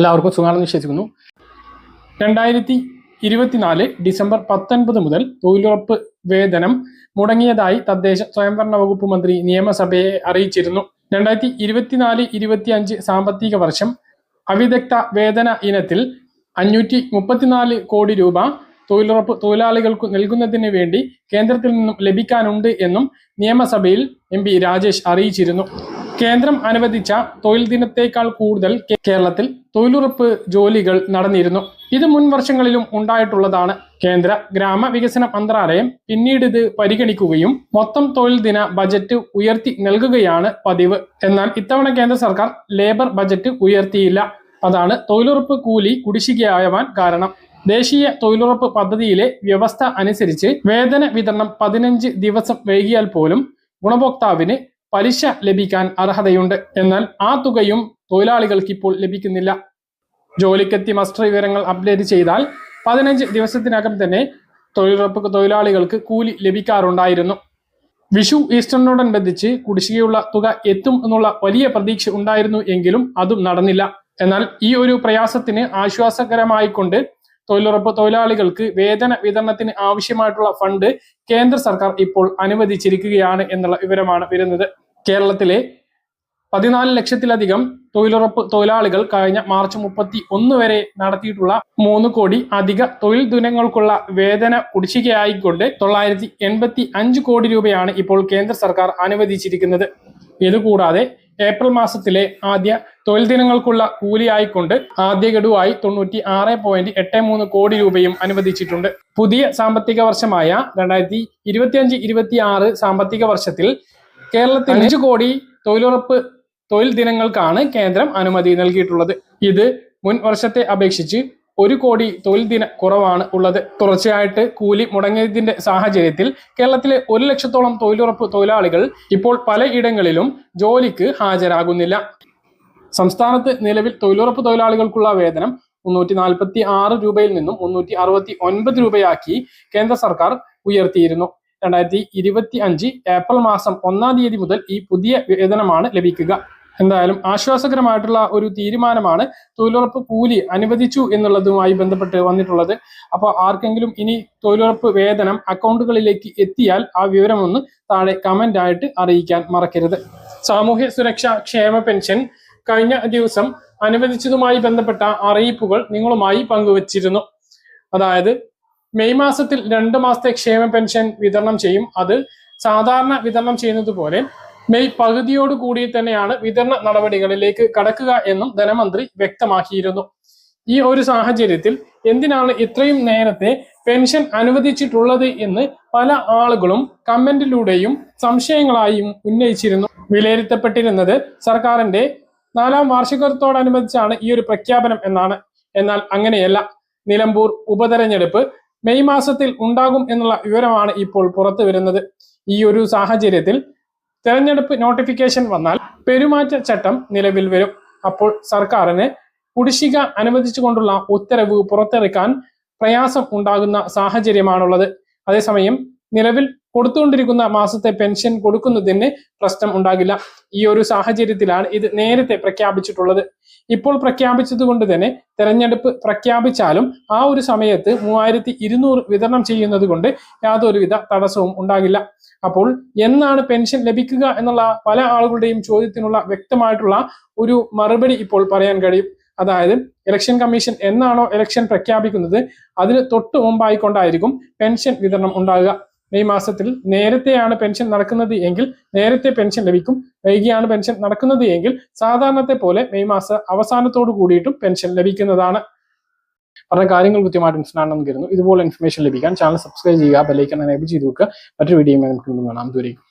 എല്ലാവർക്കും സുഖമാണെന്ന് വിശ്വസിക്കുന്നു. രണ്ടായിരത്തി ഇരുപത്തിനാല് ഡിസംബർ പത്തൊൻപത് മുതൽ തൊഴിലുറപ്പ് വേതനം മുടങ്ങിയതായി തദ്ദേശ സ്വയംഭരണ വകുപ്പ് മന്ത്രി നിയമസഭയെ അറിയിച്ചിരുന്നു. രണ്ടായിരത്തി ഇരുപത്തിനാല് ഇരുപത്തി അഞ്ച് സാമ്പത്തിക വർഷം അവിദഗ്ധ വേതന ഇനത്തിൽ അഞ്ഞൂറ്റി മുപ്പത്തിനാല് കോടി രൂപ തൊഴിലുറപ്പ് തൊഴിലാളികൾക്ക് നൽകുന്നതിന് വേണ്ടി കേന്ദ്രത്തിൽ നിന്നും ലഭിക്കാനുണ്ട് എന്നും നിയമസഭയിൽ എം രാജേഷ് അറിയിച്ചിരുന്നു. കേന്ദ്രം അനുവദിച്ച തൊഴിൽ ദിനത്തേക്കാൾ കൂടുതൽ കേരളത്തിൽ തൊഴിലുറപ്പ് ജോലികൾ നടന്നിരുന്നു. ഇത് മുൻ വർഷങ്ങളിലും ഉണ്ടായിട്ടുള്ളതാണ്. കേന്ദ്ര ഗ്രാമവികസന മന്ത്രാലയം പിന്നീട് ഇത് പരിഗണിക്കുകയും മൊത്തം തൊഴിൽ ദിന ബജറ്റ് ഉയർത്തി നൽകുകയാണ് പതിവ്. എന്നാൽ ഇത്തവണ കേന്ദ്ര സർക്കാർ ലേബർ ബജറ്റ് ഉയർത്തിയില്ല. അതാണ് തൊഴിലുറപ്പ് കൂലി കുടിശ്ശികയാവാൻ കാരണം. ദേശീയ തൊഴിലുറപ്പ് പദ്ധതിയിലെ വ്യവസ്ഥ അനുസരിച്ച് വേതന വിതരണം പതിനഞ്ച് ദിവസം വൈകിയാൽ പോലും ഗുണഭോക്താവിന് പലിശ ലഭിക്കാൻ അർഹതയുണ്ട്. എന്നാൽ ആ തുകയും തൊഴിലാളികൾക്ക് ഇപ്പോൾ ലഭിക്കുന്നില്ല. ജോലിക്കെത്തി മസ്റ്റർ വിവരങ്ങൾ അപ്ഡേറ്റ് ചെയ്താൽ പതിനഞ്ച് ദിവസത്തിനകം തന്നെ തൊഴിലുറപ്പ് തൊഴിലാളികൾക്ക് കൂലി ലഭിക്കാറുണ്ടായിരുന്നു. വിഷു ഈസ്റ്ററിനോടനുബന്ധിച്ച് കുടിശ്ശികയുള്ള തുക എത്തും എന്നുള്ള വലിയ പ്രതീക്ഷ ഉണ്ടായിരുന്നു എങ്കിലും അതും നടന്നില്ല. എന്നാൽ ഈ ഒരു പ്രയാസത്തിന് ആശ്വാസകരമായിക്കൊണ്ട് തൊഴിലുറപ്പ് തൊഴിലാളികൾക്ക് വേതന വിതരണത്തിന് ആവശ്യമായിട്ടുള്ള ഫണ്ട് കേന്ദ്ര സർക്കാർ ഇപ്പോൾ അനുവദിച്ചിരിക്കുകയാണ് എന്നുള്ള വിവരമാണ് വരുന്നത്. കേരളത്തിലെ പതിനാല് ലക്ഷത്തിലധികം തൊഴിലുറപ്പ് തൊഴിലാളികൾ കഴിഞ്ഞ മാർച്ച് മുപ്പത്തി ഒന്ന് വരെ നടത്തിയിട്ടുള്ള മൂന്ന് കോടി അധിക തൊഴിൽ ദിനങ്ങൾക്കുള്ള വേതന കുടിശ്ശികയായിക്കൊണ്ട് തൊള്ളായിരത്തി എൺപത്തി അഞ്ച് കോടി രൂപയാണ് ഇപ്പോൾ കേന്ദ്ര സർക്കാർ അനുവദിച്ചിരിക്കുന്നത്. ഇതുകൂടാതെ ഏപ്രിൽ മാസത്തിലെ ആദ്യ തൊഴിൽ ദിനങ്ങൾക്കുള്ള കൂലിയായിക്കൊണ്ട് ആദ്യ ഗഡുവായി തൊണ്ണൂറ്റി ആറ് പോയിന്റ് എട്ട് മൂന്ന് കോടി രൂപയും അനുവദിച്ചിട്ടുണ്ട്. പുതിയ സാമ്പത്തിക വർഷമായ രണ്ടായിരത്തി ഇരുപത്തിയഞ്ച് ഇരുപത്തി ആറ് സാമ്പത്തിക വർഷത്തിൽ കേരളത്തിൽ അഞ്ച് കോടി തൊഴിലുറപ്പ് തൊഴിൽ ദിനങ്ങൾക്കാണ് കേന്ദ്രം അനുമതി നൽകിയിട്ടുള്ളത്. ഇത് മുൻ വർഷത്തെ അപേക്ഷിച്ച് ഒരു കോടി തൊഴിൽ ദിന കുറവാണ് ഉള്ളത്. തുടർച്ചയായിട്ട് കൂലി മുടങ്ങിയതിന്റെ സാഹചര്യത്തിൽ കേരളത്തിലെ ഒരു ലക്ഷത്തോളം തൊഴിലുറപ്പ് തൊഴിലാളികൾ ഇപ്പോൾ പലയിടങ്ങളിലും ജോലിക്ക് ഹാജരാകുന്നില്ല. സംസ്ഥാനത്ത് നിലവിൽ തൊഴിലുറപ്പ് തൊഴിലാളികൾക്കുള്ള വേതനം മുന്നൂറ്റി നാൽപ്പത്തി ആറ് രൂപയിൽ നിന്നും മുന്നൂറ്റി അറുപത്തി ഒൻപത് രൂപയാക്കി കേന്ദ്ര സർക്കാർ ഉയർത്തിയിരുന്നു. രണ്ടായിരത്തി ഇരുപത്തി അഞ്ച് ഏപ്രിൽ മാസം ഒന്നാം തീയതി മുതൽ ഈ പുതിയ വേതനമാണ് ലഭിക്കുക. എന്തായാലും ആശ്വാസകരമായിട്ടുള്ള ഒരു തീരുമാനമാണ് തൊഴിലുറപ്പ് കൂലി അനുവദിച്ചു എന്നുള്ളതുമായി ബന്ധപ്പെട്ട് വന്നിട്ടുള്ളത്. അപ്പോൾ ആർക്കെങ്കിലും ഇനി തൊഴിലുറപ്പ് വേതനം അക്കൗണ്ടുകളിലേക്ക് എത്തിയാൽ ആ വിവരം ഒന്ന് താഴെ കമന്റ് ആയിട്ട് അറിയിക്കാൻ മറക്കരുത്. സാമൂഹ്യ സുരക്ഷാ ക്ഷേമ പെൻഷൻ കഴിഞ്ഞ ദിവസം അനുവദിച്ചതുമായി ബന്ധപ്പെട്ട അറിയിപ്പുകൾ നിങ്ങളുമായി പങ്കുവച്ചിരുന്നു. അതായത് മെയ് മാസത്തിൽ രണ്ട് മാസത്തെ ക്ഷേമ പെൻഷൻ വിതരണം ചെയ്യും. അത് സാധാരണ വിതരണം ചെയ്യുന്നത് പോലെ മെയ് പകുതിയോട് കൂടി തന്നെയാണ് വിതരണ നടപടികളിലേക്ക് കടക്കുക എന്നും ധനമന്ത്രി വ്യക്തമാക്കിയിരുന്നു. ഈ ഒരു സാഹചര്യത്തിൽ എന്തിനാണ് ഇത്രയും നേരത്തെ പെൻഷൻ അനുവദിച്ചിട്ടുള്ളത് എന്ന് പല ആളുകളും കമന്റിലൂടെയും സംശയങ്ങളായും ഉന്നയിച്ചിരുന്നു. വിലയിരുത്തപ്പെട്ടിരുന്നത് സർക്കാരിന്റെ നാലാം വാർഷികത്തോടനുബന്ധിച്ചാണ് ഈ ഒരു പ്രഖ്യാപനം എന്നാണ്. എന്നാൽ അങ്ങനെയല്ല. നിലമ്പൂർ ഉപതെരഞ്ഞെടുപ്പ് മെയ് മാസത്തിൽ ഉണ്ടാകും എന്നുള്ള വിവരമാണ് ഇപ്പോൾ പുറത്തു വരുന്നത്. ഈ ഒരു സാഹചര്യത്തിൽ തെരഞ്ഞെടുപ്പ് നോട്ടിഫിക്കേഷൻ വന്നാൽ പെരുമാറ്റ ചട്ടം നിലവിൽ വരും. അപ്പോൾ സർക്കാരിന് കുടിശ്ശിക അനുവദിച്ചുകൊണ്ടുള്ള ഉത്തരവ് പുറത്തിറക്കാൻ പ്രയാസം ഉണ്ടാകുന്ന സാഹചര്യമാണുള്ളത്. അതേസമയം നിലവിൽ കൊടുത്തുകൊണ്ടിരിക്കുന്ന മാസത്തെ പെൻഷൻ കൊടുക്കുന്നതിന് പ്രശ്നം ഉണ്ടാകില്ല. ഈ ഒരു സാഹചര്യത്തിലാണ് ഇത് നേരത്തെ പ്രഖ്യാപിച്ചിട്ടുള്ളത്. ഇപ്പോൾ പ്രഖ്യാപിച്ചത് കൊണ്ട് തന്നെ തെരഞ്ഞെടുപ്പ് പ്രഖ്യാപിച്ചാലും ആ ഒരു സമയത്ത് മൂവായിരത്തി ഇരുന്നൂറ് വിതരണം ചെയ്യുന്നത് കൊണ്ട് യാതൊരുവിധ തടസ്സവും ഉണ്ടാകില്ല. അപ്പോൾ എന്നാണ് പെൻഷൻ ലഭിക്കുക എന്നുള്ള പല ആളുകളുടെയും ചോദ്യത്തിനുള്ള വ്യക്തമായിട്ടുള്ള ഒരു മറുപടി ഇപ്പോൾ പറയാൻ കഴിയും. അതായത് ഇലക്ഷൻ കമ്മീഷൻ എന്നാണോ ഇലക്ഷൻ പ്രഖ്യാപിക്കുന്നത് അതിന് തൊട്ട് മുമ്പായിക്കൊണ്ടായിരിക്കും പെൻഷൻ വിതരണം ഉണ്ടാകുക. മെയ് മാസത്തിൽ നേരത്തെയാണ് പെൻഷൻ നടക്കുന്നത് എങ്കിൽ നേരത്തെ പെൻഷൻ ലഭിക്കും. വൈകിയാണ് പെൻഷൻ നടക്കുന്നത് എങ്കിൽ സാധാരണത്തെ പോലെ മെയ് മാസ അവസാനത്തോട് കൂടിയിട്ടും പെൻഷൻ ലഭിക്കുന്നതാണ്. പറഞ്ഞ കാര്യങ്ങൾ കൃത്യമായിട്ട് മനസ്സിലാണെന്ന് കരുതുന്നു. ഇതുപോലെ ഇൻഫർമേഷൻ ലഭിക്കാൻ ചാനൽ സബ്സ്ക്രൈബ് ചെയ്യുക ബെല്ലൈക്കൺ എനേബിൾ ചെയ്ത് വെക്കുക. മറ്റൊരു വീഡിയോ വീണ്ടും കാണാം. ദൂരേക്കും